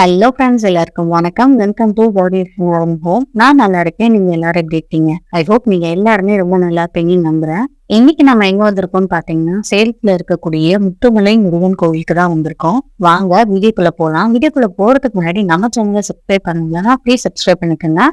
Hello friends எல்லாருக்கும் வணக்கம். Welcome to பாடி ஹோம் நான் நல்லா இருக்கேன். நீங்க எல்லாரும் எப்படி இருக்கீங்க? ஐ ஹோப் நீங்க எல்லாருமே ரொம்ப நல்லா இருப்பீங்கன்னு நம்புறேன். இன்னைக்கு நம்ம எங்க வந்திருக்கோம்னு பாத்தீங்கன்னா சேலத்துல இருக்கக்கூடிய முத்துமலை முருகன் கோவிலுக்கு தான் வந்திருக்கோம். வாங்க வீடியோக்குள்ள போலாம். வீடியோக்குள்ள போறதுக்கு முன்னாடி நம்ம சேனலை சப்ஸ்கிரைப் பண்ணுங்க. ப்ளீஸ் சப்ஸ்கிரைப் பண்ணிக்கோங்க.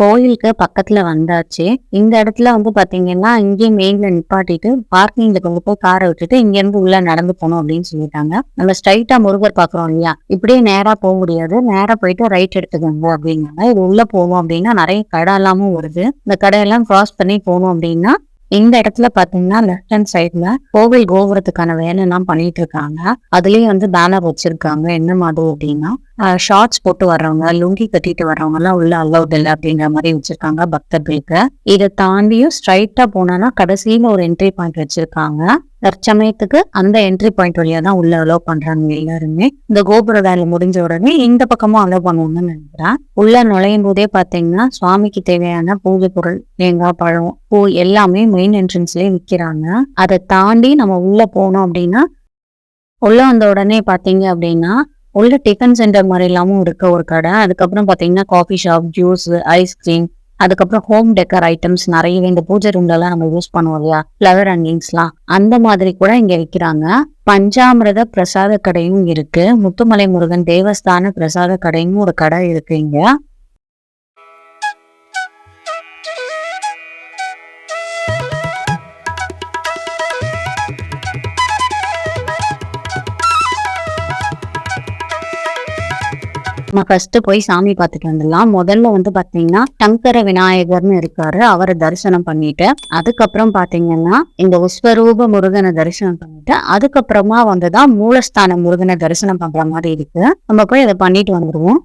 கோயிலுக்கு பக்கத்துல வந்தாச்சு. இந்த இடத்துல வந்து பாத்தீங்கன்னா இங்கே மெயின்ல நிப்பாட்டிட்டு பார்க்கிங்ல கொண்டு போய் காரை விட்டுட்டு இங்க இருந்து உள்ள நடந்து போகணும் அப்படின்னு சொல்லிட்டாங்க. நம்ம ஸ்ட்ரைட்டா முருகர் பாக்குறோம் இல்லையா? இப்படியே நேரா போக முடியாது. நேரா போயிட்டு ரைட் எடுத்துக்கோங்க அப்படிங்கிறாங்க இது உள்ள போவோம் அப்படின்னா நிறைய கடை எல்லாமும் வருது. இந்த கடையெல்லாம் கிராஸ் பண்ணி போனோம் அப்படின்னா இந்த இடத்துல பாத்தீங்கன்னா லெஃப்ட் ஹேண்ட் சைட்ல கோவில் கோபுரத்துக்கான வேலை எல்லாம் பண்ணிட்டு இருக்காங்க. அதுலயும் வந்து பேனர் வச்சிருக்காங்க. என்ன மாதிரி அப்படின்னா ஷார்ட்ஸ் போட்டு வர்றவங்க லுங்கி கட்டிட்டு வர்றவங்க எல்லாம் உள்ள அலௌட் இல்லை அப்படிங்கிற மாதிரி வச்சிருக்காங்க பக்தர்களுக்கு. இதை தாண்டியும் ஸ்ட்ரைட்டா போனோம்னா கடைசியில ஒரு என்ட்ரி பாயிண்ட் வச்சிருக்காங்க. தற்சமயத்துக்கு அந்த என்ட்ரி பாயிண்ட் வழியா தான் உள்ள அலோவ் பண்றாங்க எல்லாருமே. இந்த கோபுர வேலை முடிஞ்ச உடனே இந்த பக்கமும் அலோவ் பண்ணுவோம்னு நினைக்கிறேன். உள்ள நுழையும் போதே பாத்தீங்கன்னா சுவாமிக்கு தேவையான பூஜை பொருள் தேங்காய் பழம் பூ எல்லாமே மெயின் என்ட்ரன்ஸ்லயே விற்கிறாங்க அதை தாண்டி நம்ம உள்ள போனோம் அப்படின்னா உள்ள வந்த உடனே பாத்தீங்க அப்படின்னா உள்ள டிஃபன் சென்டர் மாதிரி இல்லாமல் இருக்க ஒரு கடை. அதுக்கப்புறம் பாத்தீங்கன்னா coffee shop juice ice cream அதுக்கப்புறம் ஹோம் டெக்கர் ஐட்டம்ஸ் நிறையவே இந்த பூஜை ரூம்ல எல்லாம் நம்ம யூஸ் பண்ணுவோம் இல்லையா? ஃபிளவர் ஹேங்கிங்ஸ்லாம் அந்த மாதிரி கூட இங்க விற்கிறாங்க பஞ்சாமிரத பிரசாத கடையும் இருக்கு. முத்துமலை முருகன் தேவஸ்தான பிரசாத கடையும் ஒரு கடை இருக்கு இங்க. நம்ம ஃபர்ஸ்ட் போய் சாமி பார்த்துட்டு வந்துடலாம். முதல்ல வந்து பாத்தீங்கன்னா சங்கர விநாயகர்னு இருக்காரு. அவரை தரிசனம் பண்ணிட்டு அதுக்கப்புறம் பாத்தீங்கன்னா இந்த விஸ்வரூப முருகனை தரிசனம் பண்ணிட்டு அதுக்கப்புறமா வந்துதான் மூலஸ்தான முருகனை தரிசனம் பண்ற மாதிரி இருக்கு. நம்ம போய் அதை பண்ணிட்டு வந்துருவோம்.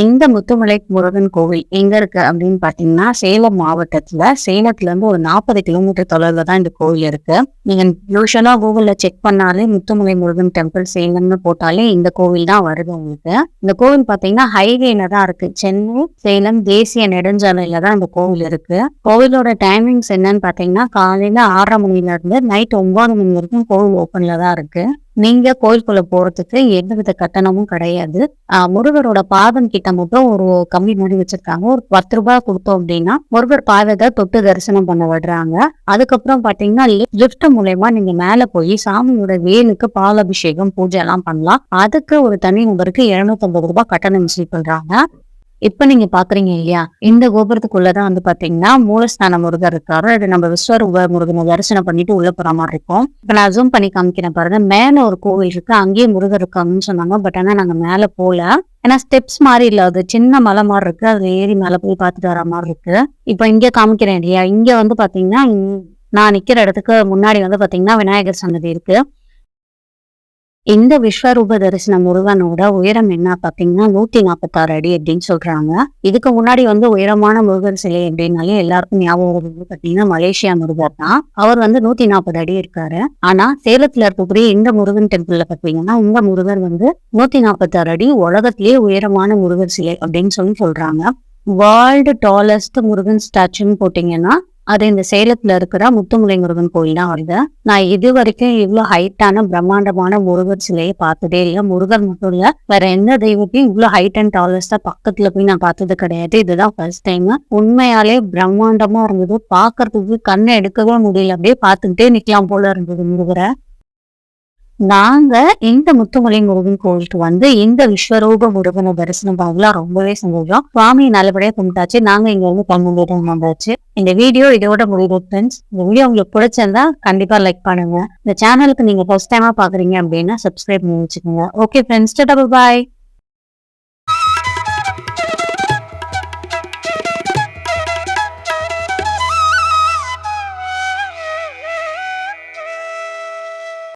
இந்த முத்துமலை முருகன் கோவில் எங்க இருக்கு அப்படின்னு பாத்தீங்கன்னா சேலம் மாவட்டத்துல. சேலத்துல இருந்து ஒரு நாற்பது கிலோமீட்டர் தொலைவுல தான் இந்த கோவில் இருக்கு. நீங்க யூஸ்வலா கூகுள்ல செக் பண்ணாலே முத்துமலை முருகன் டெம்பிள் சேலம்னு போட்டாலே இந்த கோவில் தான் வருது உங்களுக்கு. இந்த கோவில் பாத்தீங்கன்னா ஹைவேல தான் இருக்கு. சென்னை சேலம் தேசிய நெடுஞ்சாலையில தான் இந்த கோவில் இருக்கு. கோவிலோட டைமிங்ஸ் என்னன்னு பாத்தீங்கன்னா காலையில ஆறரை மணில இருந்து நைட் ஒன்பது மணி வரைக்கும் கோவில் ஓப்பன்ல தான் இருக்கு. நீங்க கோயிலுக்குள்ள போறதுக்கு எந்தவித கட்டணமும் கிடையாது. ஆஹ் முருகரோட பாதம் கிட்ட மட்டும் ஒரு கம்மி மாதிரி வச்சிருக்காங்க. ஒரு பத்து ரூபாய் கொடுத்தோம் அப்படின்னா முருகர் பாதத்தை தொட்டு தரிசனம் பண்ண விடுறாங்க அதுக்கப்புறம் பாத்தீங்கன்னா லிப்ட் மூலயமா நீங்க மேல போய் சாமியோட வேலுக்கு பால் அபிஷேகம் பூஜை எல்லாம் பண்ணலாம். அதுக்கு ஒரு தனி நபருக்கு இருநூத்தி ஐம்பது ரூபாய் கட்டணம் வசூல் பண்றாங்க. இப்ப நீங்க பாக்குறீங்க இல்லையா? இந்த கோபுரத்துக்குள்ளதான் வந்து பாத்தீங்கன்னா மூலஸ்தான முருகர் இருக்காரு. அது நம்ம விஸ்வரூப முருகனை தரிசனம் பண்ணிட்டு உள்ள போற மாதிரி இருக்கும். இப்ப நான் ஜூம் பண்ணி காமிக்கிறேன் பாருங்க. மேல ஒரு கோவில் இருக்கு. அங்கேயே முருகர் இருக்காங்கன்னு சொன்னாங்க. பட் ஆனா நாங்க மேல போல. ஏன்னா ஸ்டெப்ஸ் மாதிரி இல்ல. அது சின்ன மலை மாதிரி இருக்கு. அது ஏறி மேல போய் பார்த்துட்டு வர மாதிரி இருக்கு. இப்ப இங்க காமிக்கிறேன் இல்லையா? இங்க வந்து பாத்தீங்கன்னா நான் நிக்கிற இடத்துக்கு முன்னாடி வந்து பாத்தீங்கன்னா விநாயகர் சன்னதி இருக்கு. இந்த விஸ்வரூப தரிசன முருகனோட உயரம் என்ன பாத்தீங்கன்னா நூத்தி நாற்பத்தாறு அடி அப்படின்னு சொல்றாங்க. இதுக்கு முன்னாடி வந்து உயரமான முருகர் சிலை அப்படின்னாலே எல்லாருக்கும் ஞாபகம் வருது பாத்தீங்கன்னா மலேசியா முருகர் தான். அவர் வந்து நூத்தி நாற்பது அடி இருக்காரு. ஆனா சேலத்துல இருக்கக்கூடிய இந்த முருகன் டெம்பிள்ல பாத்தீங்கன்னா இந்த முருகர் வந்து நூத்தி நாற்பத்தாறு அடி உலகத்திலேயே உயரமான முருகர் சிலை அப்படின்னு சொல்லி சொல்றாங்க. வேர்ல்டு டாலஸ்ட் முருகன் ஸ்டாச்சுன்னு போட்டீங்கன்னா அது இந்த சேலத்துல இருக்கிற முத்துமலை முருகன் கோயில் தான் வருது. நான் இது வரைக்கும் இவ்வளவு ஹைட்டான பிரம்மாண்டமான முருகர் சிலையை பார்த்ததே இல்லை. முருகர் மட்டும் இல்ல வேற எந்த தெய்வத்தையும் இவ்வளவு ஹைட் அண்ட் டாலஸ்டா பக்கத்துல போய் நான் பார்த்தது கிடையாது. இதுதான் ஃபர்ஸ்ட் டைம் உண்மையாலே பிரம்மாண்டமா இருந்தது. பாக்குறதுக்கு கண்ணை எடுக்கவே முடியல. அப்படியே பார்த்துக்கிட்டே நிக்கலாம் போல இருந்தது முருகரை. நாங்க இந்த முத்துமலை முருகன் கோவிலுக்கு வந்து இந்த விஸ்வரூப முருகனை தரிசனம் பார்க்கலாம் ரொம்பவே சந்தோஷம். சுவாமி நல்லபடியா கும்பிட்டாச்சு. நாங்க இங்க வந்து கண்முடிட்டு வந்தாச்சு. இந்த வீடியோ இதோட முடிவு ஃப்ரெண்ட்ஸ் இந்த வீடியோ உங்களுக்கு பிடிச்சிருந்தா கண்டிப்பா லைக் பண்ணுங்க. இந்த சேனலுக்கு நீங்க ஃபர்ஸ்ட் டைமா பாக்குறீங்க அப்படின்னா சப்ஸ்கிரைப் பண்ணி வச்சுக்கோங்க. Okay friends bye